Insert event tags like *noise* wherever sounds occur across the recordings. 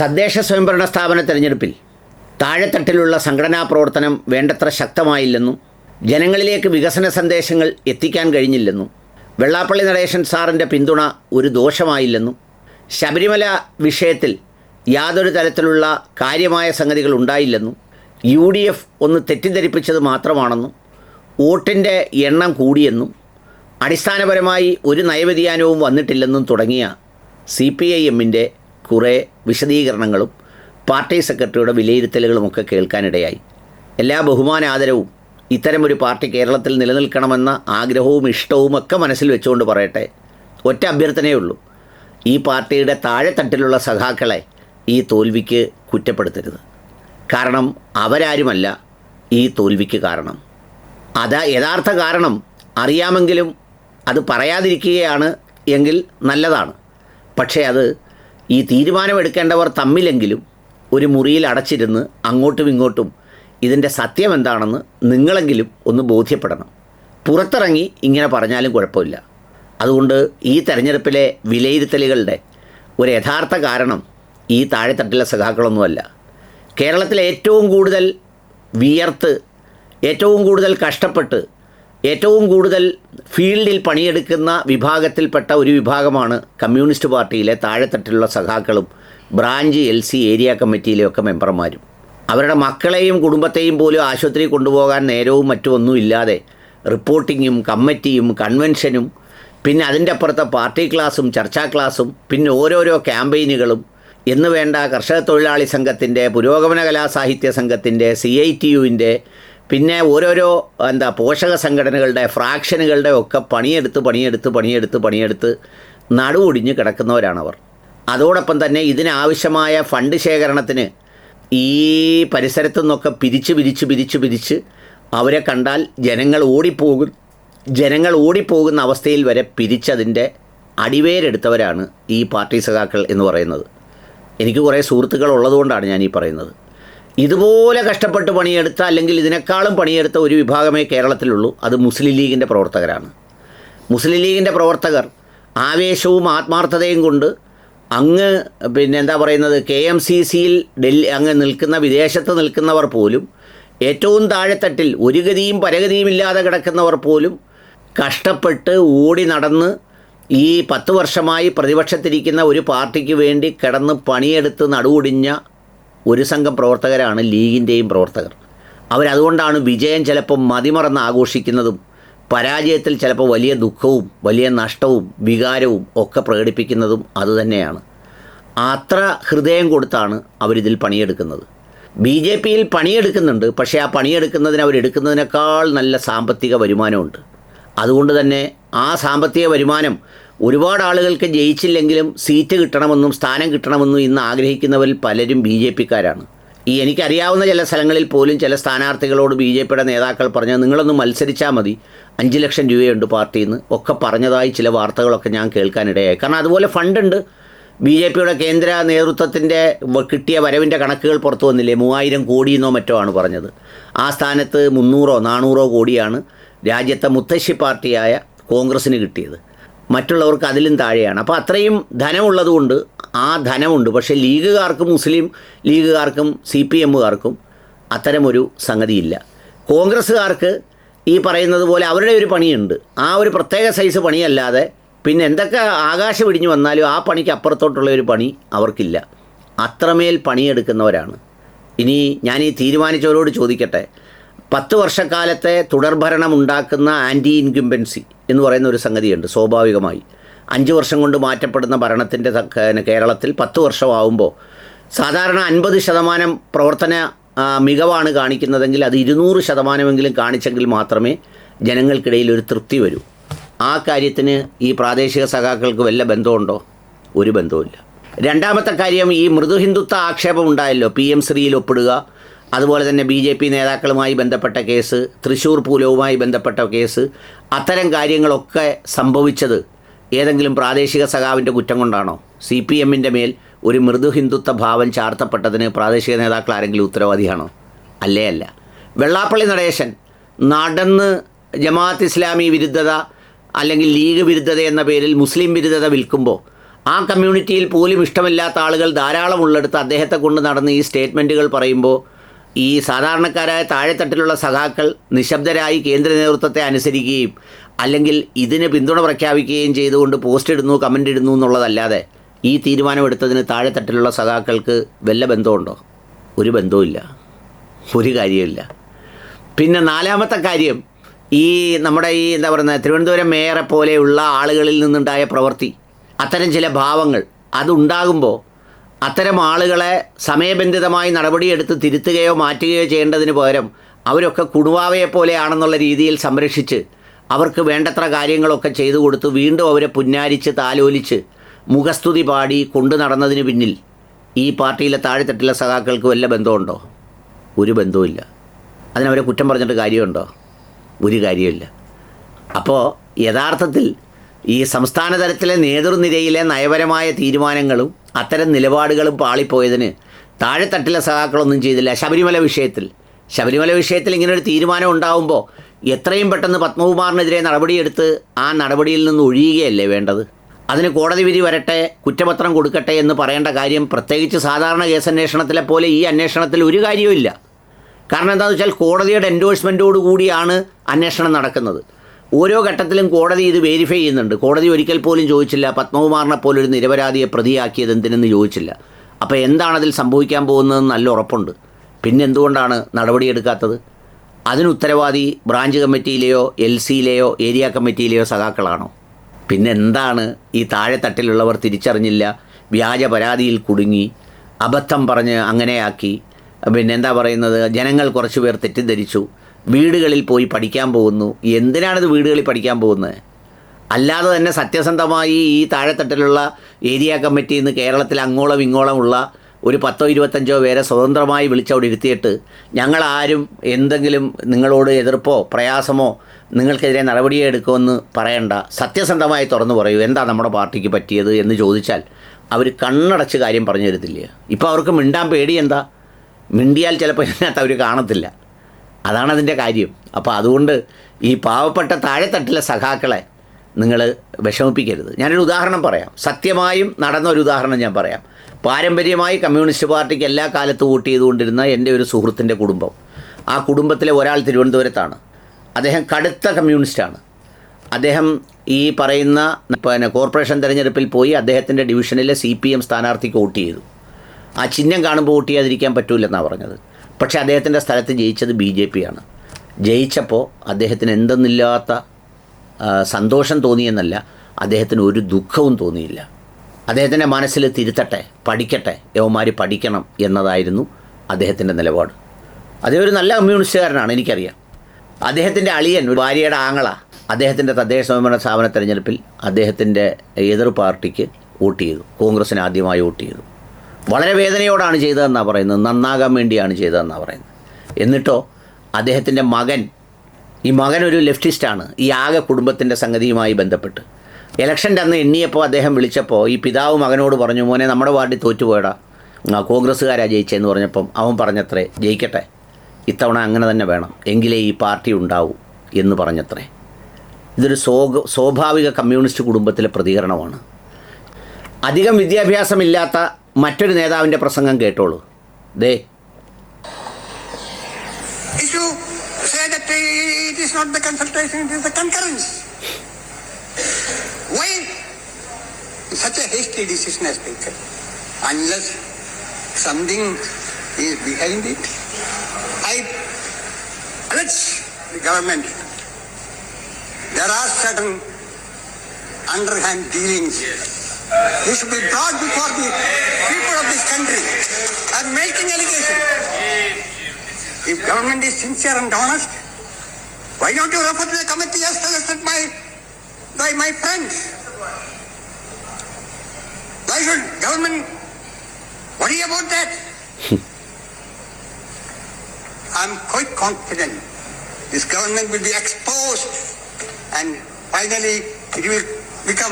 തദ്ദേശ സ്വയംഭരണ സ്ഥാപന തെരഞ്ഞെടുപ്പിൽ താഴെത്തട്ടിലുള്ള സംഘടനാ പ്രവർത്തനം വേണ്ടത്ര ശക്തമായില്ലെന്നും ജനങ്ങളിലേക്ക് വികസന സന്ദേശങ്ങൾ എത്തിക്കാൻ കഴിഞ്ഞില്ലെന്നും വെള്ളാപ്പള്ളി നടേശൻ സാറിന്റെ പിന്തുണ ഒരു ദോഷമായില്ലെന്നും ശബരിമല വിഷയത്തിൽ യാതൊരു തരത്തിലുള്ള കാര്യമായ സംഗതികൾ ഉണ്ടായില്ലെന്നും യു ഡി എഫ് ഒന്ന് തെറ്റിദ്ധരിപ്പിച്ചത് മാത്രമാണെന്നും വോട്ടിന്റെ എണ്ണം കൂടിയെന്നും അടിസ്ഥാനപരമായി ഒരു നയവ്യതിയാനവും വന്നിട്ടില്ലെന്നും തുടങ്ങിയ സി പി ഐ എമ്മിന്റെ കുറേ വിശദീകരണങ്ങളും പാർട്ടി സെക്രട്ടറിയുടെ വിലയിരുത്തലുകളുമൊക്കെ കേൾക്കാനിടയായി. എല്ലാ ബഹുമാന ആദരവും ഇത്തരമൊരു പാർട്ടി കേരളത്തിൽ നിലനിൽക്കണമെന്ന ആഗ്രഹവും ഇഷ്ടവും ഒക്കെ മനസ്സിൽ വെച്ചുകൊണ്ട് പറയട്ടെ. ഒറ്റ അഭ്യർത്ഥനയേ ഉള്ളൂ. ഈ പാർട്ടിയുടെ താഴെത്തട്ടിലുള്ള സഖാക്കളെ ഈ തോൽവിക്ക് കുറ്റപ്പെടുത്തരുത്. കാരണം അവരാരുമല്ല ഈ തോൽവിക്ക് കാരണം. അത് യഥാർത്ഥ കാരണം. അറിയാമെങ്കിലും അത് പറയാതിരിക്കുകയാണ് എങ്കിൽ നല്ലതാണ്. പക്ഷേ അത് ഈ തീരുമാനമെടുക്കേണ്ടവർ തമ്മിലെങ്കിലും ഒരു മുറിയിൽ അടച്ചിരുന്ന് അങ്ങോട്ടും ഇങ്ങോട്ടും ഇതിന്റെ സത്യം എന്താണെന്ന് നിങ്ങളെങ്കിലും ഒന്ന് ബോധ്യപ്പെടണം. പുറത്തിറങ്ങി ഇങ്ങനെ പറഞ്ഞാലും കുഴപ്പമില്ല. അതുകൊണ്ട് ഈ തെരഞ്ഞെടുപ്പിലെ വിലയിരുത്തലുകളുടെ ഒരു യഥാർത്ഥ കാരണം ഈ താഴെത്തട്ടിലെ സഖാക്കളൊന്നുമല്ല. കേരളത്തിലെ ഏറ്റവും കൂടുതൽ വിയർത്ത് ഏറ്റവും കൂടുതൽ കഷ്ടപ്പെട്ട് ഏറ്റവും കൂടുതൽ ഫീൽഡിൽ പണിയെടുക്കുന്ന വിഭാഗത്തിൽപ്പെട്ട ഒരു വിഭാഗമാണ് കമ്മ്യൂണിസ്റ്റ് പാർട്ടിയിലെ താഴെത്തട്ടിലുള്ള സഖാക്കളും ബ്രാഞ്ച് എൽ സി ഏരിയ കമ്മിറ്റിയിലെയൊക്കെ മെമ്പർമാരും. അവരുടെ മക്കളെയും കുടുംബത്തെയും പോലും ആശുപത്രി കൊണ്ടുപോകാൻ നേരവും മറ്റുമൊന്നും ഇല്ലാതെ റിപ്പോർട്ടിങ്ങും കമ്മിറ്റിയും കൺവെൻഷനും പിന്നെ അതിന്റെ അപ്പുറത്തെ പാർട്ടി ക്ലാസും ചർച്ചാ ക്ലാസും പിന്നെ ഓരോരോ ക്യാമ്പയിനുകളും എന്ന് വേണ്ട കർഷക തൊഴിലാളി സംഘത്തിന്റെ പുരോഗമന കലാസാഹിത്യ സംഘത്തിന്റെ സി ഐ ടി യുവിന്റെ പിന്നെ ഓരോരോ എന്താ പോഷക സംഘടനകളുടെ ഫ്രാക്ഷനുകളുടെ ഒക്കെ പണിയെടുത്ത് പണിയെടുത്ത് പണിയെടുത്ത് പണിയെടുത്ത് നടുവൊടിഞ്ഞ് കിടക്കുന്നവരാണവർ. അതോടൊപ്പം തന്നെ ഇതിനാവശ്യമായ ഫണ്ട് ശേഖരണത്തിന് ഈ പരിസരത്തു നിന്നൊക്കെ പിരിച്ച് പിരിച്ച് പിരിച്ച് പിരിച്ച് അവരെ കണ്ടാൽ ജനങ്ങൾ ഓടിപ്പോകും. ജനങ്ങൾ ഓടിപ്പോകുന്ന അവസ്ഥയിൽ വരെ പിരിച്ചതിന്റെ അടിവേരെടുത്തവരാണ് ഈ പാർട്ടി സഖാക്കൾ എന്ന് പറയുന്നത്. എനിക്ക് കുറേ സുഹൃത്തുക്കൾ ഉള്ളതുകൊണ്ടാണ് ഞാൻ ഈ പറയുന്നത്. ഇതുപോലെ കഷ്ടപ്പെട്ട് പണിയെടുത്ത അല്ലെങ്കിൽ ഇതിനേക്കാളും പണിയെടുത്ത ഒരു വിഭാഗമേ കേരളത്തിലുള്ളൂ. അത് മുസ്ലിം ലീഗിന്റെ പ്രവർത്തകരാണ്. മുസ്ലിം ലീഗിന്റെ പ്രവർത്തകർ ആവേശവും ആത്മാർത്ഥതയും കൊണ്ട് അങ്ങ് പിന്നെ എന്താ പറയുന്നത് കെ എം സി സിയിൽ ഡൽഹി അങ്ങ് നിൽക്കുന്ന വിദേശത്ത് നിൽക്കുന്നവർ പോലും ഏറ്റവും താഴെത്തട്ടിൽ ഒരു ഗതിയും പരഗതിയും ഇല്ലാതെ കിടക്കുന്നവർ പോലും കഷ്ടപ്പെട്ട് ഓടി നടന്ന് ഈ പത്ത് വർഷമായി പ്രതിപക്ഷത്തിരിക്കുന്ന ഒരു പാർട്ടിക്ക് വേണ്ടി കിടന്ന് പണിയെടുത്ത് നടുവൊടിഞ്ഞ ഒരു സംഘം പ്രവർത്തകരാണ് ലീഗിന്റെയും പ്രവർത്തകർ. അവരതുകൊണ്ടാണ് വിജയം ചിലപ്പോൾ മതിമറന്ന് ആഘോഷിക്കുന്നതും പരാജയത്തിൽ ചിലപ്പോൾ വലിയ ദുഃഖവും വലിയ നഷ്ടവും വികാരവും ഒക്കെ പ്രകടിപ്പിക്കുന്നതും അതുതന്നെയാണ് അത്ര ഹൃദയം കൊടുത്താണ് അവരിതിൽ പണിയെടുക്കുന്നത്. ബി ജെ പിയിൽ പണിയെടുക്കുന്നുണ്ട് പക്ഷേ ആ പണിയെടുക്കുന്നതിന് അവരെടുക്കുന്നതിനേക്കാൾ നല്ല സാമ്പത്തിക വരുമാനമുണ്ട്. അതുകൊണ്ട് തന്നെ ആ സാമ്പത്തിക വരുമാനം ഒരുപാട് ആളുകൾക്ക് ജയിച്ചില്ലെങ്കിലും സീറ്റ് കിട്ടണമെന്നും സ്ഥാനം കിട്ടണമെന്നും ഇന്ന് ആഗ്രഹിക്കുന്നവരിൽ പലരും ബി ജെ പിക്കാരാണ്. ഈ എനിക്കറിയാവുന്ന ചില സ്ഥലങ്ങളിൽ പോലും ചില സ്ഥാനാർത്ഥികളോട് ബി ജെ പിയുടെ നേതാക്കൾ പറഞ്ഞത് നിങ്ങളൊന്ന് മത്സരിച്ചാൽ മതി. അഞ്ച് ലക്ഷം രൂപയുണ്ട് പാർട്ടിയിൽ നിന്ന് ഒക്കെ പറഞ്ഞതായി ചില വാർത്തകളൊക്കെ ഞാൻ കേൾക്കാനിടയായി. കാരണം അതുപോലെ ഫണ്ടുണ്ട്. ബി ജെ പിയുടെ കേന്ദ്ര നേതൃത്വത്തിന്റെ കിട്ടിയ വരവിന്റെ കണക്കുകൾ പുറത്തു വന്നില്ലേ? മൂവായിരം കോടിയെന്നോ മറ്റോ ആണ് പറഞ്ഞത്. ആ സ്ഥാനത്ത് മുന്നൂറോ നാനൂറോ കോടിയാണ് രാജ്യത്തെ മുത്തശ്ശി പാർട്ടിയായ കോൺഗ്രസ്സിന് കിട്ടിയത്. മറ്റുള്ളവർക്ക് അതിലും താഴെയാണ്. അപ്പോൾ അത്രയും ധനമുള്ളതുകൊണ്ട് ആ ധനമുണ്ട്. പക്ഷേ ലീഗുകാർക്കും മുസ്ലിം ലീഗുകാർക്കും സി പി എമ്മുകാർക്കും അത്തരമൊരു സംഗതിയില്ല. കോൺഗ്രസ്സുകാർക്ക് ഈ പറയുന്നത് പോലെ അവരുടെ ഒരു പണിയുണ്ട്. ആ ഒരു പ്രത്യേക സൈസ് പണിയല്ലാതെ പിന്നെ എന്തൊക്കെ ആകാശം ഇടിഞ്ഞു വന്നാലും ആ പണിക്ക് അപ്പുറത്തോട്ടുള്ള ഒരു പണി അവർക്കില്ല. അത്രമേൽ പണിയെടുക്കുന്നവരാണ്. ഇനി ഞാൻ ഈ തീരുമാനിച്ചവരോട് ചോദിക്കട്ടെ. പത്ത് വർഷക്കാലത്തെ തുടർഭരണം ഉണ്ടാക്കുന്ന ആന്റി ഇൻക്യുംബൻസി എന്ന് പറയുന്ന ഒരു സംഗതിയുണ്ട് സ്വാഭാവികമായി. അഞ്ച് വർഷം കൊണ്ട് മാറ്റപ്പെടുന്ന ഭരണത്തിന്റെ കേരളത്തിൽ പത്ത് വർഷമാവുമ്പോൾ സാധാരണ അൻപത് ശതമാനം പ്രവർത്തന മികവാണ് കാണിക്കുന്നതെങ്കിൽ അത് ഇരുന്നൂറ് ശതമാനമെങ്കിലും കാണിച്ചെങ്കിൽ മാത്രമേ ജനങ്ങൾക്കിടയിൽ ഒരു തൃപ്തി വരൂ. ആ കാര്യത്തിന് ഈ പ്രാദേശിക സഖാക്കൾക്ക് വല്ല ബന്ധമുണ്ടോ? ഒരു ബന്ധവുമില്ല. രണ്ടാമത്തെ കാര്യം ഈ മൃദു ഹിന്ദുത്വ ആക്ഷേപം ഉണ്ടായല്ലോ പി എം ശ്രീയിൽ ഒപ്പിടുക. അതുപോലെ തന്നെ ബി ജെ പി നേതാക്കളുമായി ബന്ധപ്പെട്ട കേസ് തൃശ്ശൂർ പൂലവുമായി ബന്ധപ്പെട്ട കേസ് അത്തരം കാര്യങ്ങളൊക്കെ സംഭവിച്ചത് ഏതെങ്കിലും പ്രാദേശിക സഖാവിന്റെ കുറ്റം കൊണ്ടാണോ? സി പി എമ്മിന്റെ മേൽ ഒരു മൃദു ഹിന്ദുത്വ ഭാവം ചാർത്തപ്പെട്ടതിന് പ്രാദേശിക നേതാക്കൾ ആരെങ്കിലും ഉത്തരവാദിയാണോ? അല്ലേ അല്ല. വെള്ളാപ്പള്ളി നടേശൻ നടന്ന് ജമാഅത്ത് ഇസ്ലാമി വിരുദ്ധത അല്ലെങ്കിൽ ലീഗ് വിരുദ്ധത എന്ന പേരിൽ മുസ്ലിം വിരുദ്ധത വിൽക്കുമ്പോൾ ആ കമ്മ്യൂണിറ്റിയിൽ പോലും ഇഷ്ടമില്ലാത്ത ആളുകൾ ധാരാളം ഉള്ളെടുത്ത് അദ്ദേഹത്തെ കൊണ്ട് നടന്ന് ഈ സ്റ്റേറ്റ്മെന്റുകൾ പറയുമ്പോൾ ഈ സാധാരണക്കാരായ താഴെത്തട്ടിലുള്ള സഖാക്കൾ നിശബ്ദരായി കേന്ദ്ര നേതൃത്വത്തെ അനുസരിക്കുകയും അല്ലെങ്കിൽ ഇതിന് പിന്തുണ പ്രഖ്യാപിക്കുകയും ചെയ്തുകൊണ്ട് പോസ്റ്റ് ഇടുന്നു കമന്റ് ഇടുന്നു എന്നുള്ളതല്ലാതെ ഈ തീരുമാനമെടുത്തതിന് താഴെത്തട്ടിലുള്ള സഖാക്കൾക്ക് വല്ല ബന്ധമുണ്ടോ? ഒരു ബന്ധവുമില്ല ഒരു കാര്യമില്ല പിന്നെ നാലാമത്തെ കാര്യം ഈ നമ്മുടെ ഈ എന്താ പറയുന്നത് തിരുവനന്തപുരം മേയറെ പോലെയുള്ള ആളുകളിൽ നിന്നുണ്ടായ പ്രവൃത്തി അത്തരം ചില ഭാവങ്ങൾ അതുണ്ടാകുമ്പോൾ അത്തരം ആളുകളെ സമയബന്ധിതമായി നടപടിയെടുത്ത് തിരുത്തുകയോ മാറ്റുകയോ ചെയ്യേണ്ടതിന് പകരം അവരൊക്കെ കുടുവാവയെ പോലെയാണെന്നുള്ള രീതിയിൽ സംരക്ഷിച്ച് അവർക്ക് വേണ്ടത്ര കാര്യങ്ങളൊക്കെ ചെയ്തു കൊടുത്ത് വീണ്ടും അവരെ പുന്നാരിച്ച് താലോലിച്ച് മുഖസ്തുതി പാടി കൊണ്ടു നടന്നതിന് പിന്നിൽ ഈ പാർട്ടിയിലെ താഴെത്തട്ടിലെ സഖാക്കൾക്ക് വല്ല ബന്ധമുണ്ടോ? ഒരു ബന്ധവുമില്ല. അതിനവരെ കുറ്റം പറഞ്ഞിട്ട് കാര്യമുണ്ടോ? ഒരു കാര്യമില്ല അപ്പോൾ യഥാർത്ഥത്തിൽ ഈ സംസ്ഥാന തലത്തിലെ നേതൃനിരയിലെ നയപരമായ തീരുമാനങ്ങളും അത്തരം നിലപാടുകളും പാളിപ്പോയതിന് താഴെത്തട്ടിലെ സഖാക്കളൊന്നും ചെയ്തില്ല ശബരിമല വിഷയത്തിൽ. ശബരിമല വിഷയത്തിൽ ഇങ്ങനെ ഒരു തീരുമാനം ഉണ്ടാവുമ്പോൾ എത്രയും പെട്ടെന്ന് പത്മകുമാറിനെതിരെ നടപടിയെടുത്ത് ആ നടപടിയിൽ നിന്ന് ഒഴിയുകയല്ലേ വേണ്ടത്? അതിന് കോടതി വിധി വരട്ടെ കുറ്റപത്രം കൊടുക്കട്ടെ എന്ന് പറയേണ്ട കാര്യം പ്രത്യേകിച്ച് സാധാരണ കേസ് അന്വേഷണത്തിലെ പോലെ ഈ അന്വേഷണത്തിൽ ഒരു കാര്യവുമില്ല. കാരണം എന്താണെന്ന് വെച്ചാൽ കോടതിയുടെ എൻഡോഴ്സ്മെന്റോടു കൂടിയാണ് അന്വേഷണം നടക്കുന്നത്. ഓരോ ഘട്ടത്തിലും കോടതി ഇത് വെരിഫൈ ചെയ്യുന്നുണ്ട്. കോടതി ഒരിക്കൽ പോലും ചോദിച്ചില്ല പത്മകുമാറിനെ പോലൊരു നിരപരാധിയെ പ്രതിയാക്കിയത് എന്തിനെന്ന് ചോദിച്ചില്ല. അപ്പോൾ എന്താണ് അതിൽ സംഭവിക്കാൻ പോകുന്നതെന്ന് നല്ല ഉറപ്പുണ്ട്. പിന്നെ എന്തുകൊണ്ടാണ് നടപടിയെടുക്കാത്തത് അതിന് ഉത്തരവാദി ബ്രാഞ്ച് കമ്മിറ്റിയിലെയോ എൽ സിയിലെയോ ഏരിയ കമ്മിറ്റിയിലെയോ സഖാക്കളാണോ? പിന്നെ എന്താണ് ഈ താഴെത്തട്ടിലുള്ളവർ തിരിച്ചറിഞ്ഞില്ല? വ്യാജ പരാതിയിൽ കുടുങ്ങി അബദ്ധം പറഞ്ഞ് അങ്ങനെയാക്കി. പിന്നെ എന്താ പറയുന്നത്? ജനങ്ങൾ കുറച്ചുപേർ തെറ്റിദ്ധരിച്ചു. വീടുകളിൽ പോയി പഠിക്കാൻ പോകുന്നു. എന്തിനാണിത് വീടുകളിൽ പഠിക്കാൻ പോകുന്നത്? അല്ലാതെ തന്നെ സത്യസന്ധമായി ഈ താഴെത്തട്ടിലുള്ള ഏരിയ കമ്മിറ്റിയിൽ നിന്ന് കേരളത്തിൽ അങ്ങോളം ഇങ്ങോളമുള്ള ഒരു പത്തോ ഇരുപത്തഞ്ചോ പേരെ സ്വതന്ത്രമായി വിളിച്ചവിടെ ഇരുത്തിയിട്ട് ഞങ്ങളാരും എന്തെങ്കിലും നിങ്ങളോട് എതിർപ്പോ പ്രയാസമോ നിങ്ങൾക്കെതിരെ നടപടിയെ എടുക്കുമെന്ന് പറയണ്ട. സത്യസന്ധമായി തുറന്നു പറയൂ. എന്താ നമ്മുടെ പാർട്ടിക്ക് പറ്റിയത് എന്ന് ചോദിച്ചാൽ അവർ കണ്ണടച്ച് കാര്യം പറഞ്ഞു തരത്തില്ല. ഇപ്പോൾ അവർക്ക് മിണ്ടാൻ പേടി എന്താ? മിണ്ടിയാൽ ചിലപ്പോൾ ഇതിനകത്ത് അവർ കാണത്തില്ല. അതാണ് അതിന്റെ കാര്യം. അപ്പോൾ അതുകൊണ്ട് ഈ പാവപ്പെട്ട താഴെത്തട്ടിലെ സഖാക്കളെ നിങ്ങൾ വിഷമിപ്പിക്കരുത്. ഞാനൊരു ഉദാഹരണം പറയാം. സത്യമായും നടന്ന ഒരു ഉദാഹരണം ഞാൻ പറയാം. പാരമ്പര്യമായി കമ്മ്യൂണിസ്റ്റ് പാർട്ടിക്ക് എല്ലാ കാലത്തും വോട്ട് ചെയ്തുകൊണ്ടിരുന്ന എന്റെ ഒരു സുഹൃത്തിന്റെ കുടുംബം. ആ കുടുംബത്തിലെ ഒരാൾ തിരുവനന്തപുരത്താണ്. അദ്ദേഹം കടുത്ത കമ്മ്യൂണിസ്റ്റാണ്. അദ്ദേഹം ഈ പറയുന്ന പിന്നെ കോർപ്പറേഷൻ തെരഞ്ഞെടുപ്പിൽ പോയി അദ്ദേഹത്തിന്റെ ഡിവിഷനിലെ സി പി എം സ്ഥാനാർത്ഥിക്ക് വോട്ട് ചെയ്തു. ആ ചിഹ്നം കാണുമ്പോൾ വോട്ട് ചെയ്യാതിരിക്കാൻ പറ്റൂലെന്നാണ് പറഞ്ഞത്. പക്ഷേ അദ്ദേഹത്തിന്റെ സ്ഥലത്ത് ജയിച്ചത് ബി ജെ പി ആണ് ജയിച്ചപ്പോൾ അദ്ദേഹത്തിന് എന്തെന്നില്ലാത്ത സന്തോഷം തോന്നിയെന്നല്ല അദ്ദേഹത്തിന് ഒരു ദുഃഖവും തോന്നിയില്ല. അദ്ദേഹത്തിന്റെ മനസ്സിൽ തിരുത്തട്ടെ പഠിക്കട്ടെ യവമാരി പഠിക്കണം എന്നതായിരുന്നു അദ്ദേഹത്തിന്റെ നിലപാട്. അദ്ദേഹം ഒരു നല്ല കമ്മ്യൂണിസ്റ്റുകാരനാണ് എനിക്കറിയാം. അദ്ദേഹത്തിന്റെ അളിയൻ ഒരു ഭാര്യയുടെ ആങ്ങള അദ്ദേഹത്തിന്റെ തദ്ദേശ സ്വയംഭരണ സ്ഥാപന തെരഞ്ഞെടുപ്പിൽ അദ്ദേഹത്തിന്റെ എതിർ പാർട്ടിക്ക് വോട്ട് ചെയ്തു. കോൺഗ്രസ്സിന് ആദ്യമായി വോട്ട് ചെയ്തു. വളരെ വേദനയോടാണ് ചെയ്തതെന്നാണ് പറയുന്നത്. നന്നാകാൻ വേണ്ടിയാണ് ചെയ്തതെന്നാണ് പറയുന്നത്. എന്നിട്ടോ അദ്ദേഹത്തിന്റെ മകൻ ഈ മകൻ ഒരു ലെഫ്റ്റിസ്റ്റാണ് ഈ ആകെ കുടുംബത്തിന്റെ സംഗതിയുമായി ബന്ധപ്പെട്ട്. ഇലക്ഷന്റെ അന്ന് എണ്ണിയപ്പോൾ അദ്ദേഹം വിളിച്ചപ്പോൾ ഈ പിതാവ് മകനോട് പറഞ്ഞു മോനെ നമ്മുടെ വാർഡിൽ തോറ്റുപോയടാ. കോൺഗ്രസ്സുകാരാ ജയിച്ചതെന്ന് പറഞ്ഞപ്പം അവൻ പറഞ്ഞത്രേ ജയിക്കട്ടെ. ഇത്തവണ അങ്ങനെ തന്നെ വേണം. എങ്കിലേ ഈ പാർട്ടി ഉണ്ടാവൂ എന്ന് പറഞ്ഞത്രേ. ഇതൊരു സ്വാഭാവിക കമ്മ്യൂണിസ്റ്റ് കുടുംബത്തിലെ പ്രതികരണമാണ്. അധികം വിദ്യാഭ്യാസമില്ലാത്ത മറ്റൊരു നേതാവിന്റെ പ്രസംഗം കേട്ടോളൂ ദേ is uh, is is such a hasty decision has taken? Unless something is behind it. I urge the government. There are certain underhand dealings. They should be brought before the people of this country. I'm making allegations. If government is sincere and honest, why don't you refer to the committee as suggested by, by my friends? Why should government worry about that? *laughs* I'm quite confident this government will be exposed and finally it will become,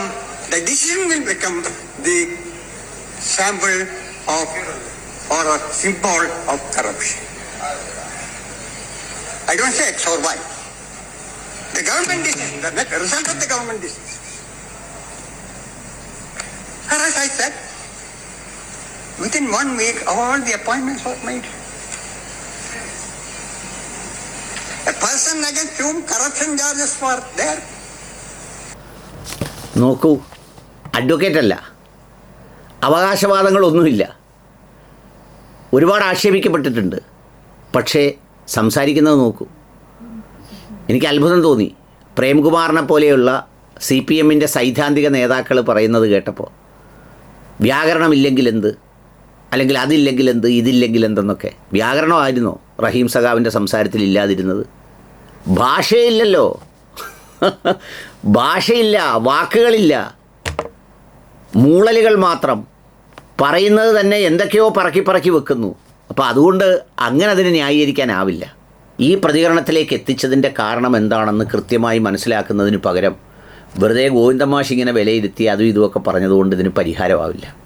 the decision will become the sample of or a symbol of corruption. I don't say X or Y. The government decision, the net result of the government decision. Whereas I said? Within one week, all the appointments were made. A person against whom corruption charges were there. നോക്കൂ advocate അല്ല. അവകാശവാദങ്ങളൊന്നുമില്ല. ഒരുപാട് ആക്ഷേപിക്കപ്പെട്ടിട്ടുണ്ട്. പക്ഷേ സംസാരിക്കുന്നത് നോക്കൂ. എനിക്ക് അത്ഭുതം തോന്നി. പ്രേംകുമാറിനെ പോലെയുള്ള സി പി എമ്മിന്റെ സൈദ്ധാന്തിക നേതാക്കൾ പറയുന്നത് കേട്ടപ്പോൾ വ്യാകരണമില്ലെങ്കിൽ എന്ത് അല്ലെങ്കിൽ അതില്ലെങ്കിൽ എന്ത് ഇതില്ലെങ്കിൽ എന്തെന്നൊക്കെ വ്യാകരണമായിരുന്നോ റഹീം സഖാവിന്റെ സംസാരത്തിൽ ഇല്ലാതിരുന്നത്? ഭാഷയില്ലല്ലോ. ഭാഷയില്ല വാക്കുകളില്ല. മൂളലുകൾ മാത്രം. പറയുന്നത് തന്നെ എന്തൊക്കെയോ പറക്കി പറക്കി വെക്കുന്നു. അപ്പോൾ അതുകൊണ്ട് അങ്ങനെ അതിനെ ന്യായീകരിക്കാനാവില്ല. ഈ പ്രതികരണത്തിലേക്ക് എത്തിച്ചതിന്റെ കാരണം എന്താണെന്ന് കൃത്യമായി മനസ്സിലാക്കുന്നതിന് പകരം വെറുതെ ഗോവിന്ദമാഷ് ഇങ്ങനെ വിലയിരുത്തി അതും ഇതുമൊക്കെ പറഞ്ഞതുകൊണ്ട് ഇതിന് പരിഹാരമാവില്ല.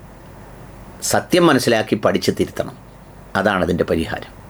സത്യം മനസ്സിലാക്കി പഠിച്ച് തിരുത്തണം. അതാണ് അതിന്റെ പരിഹാരം.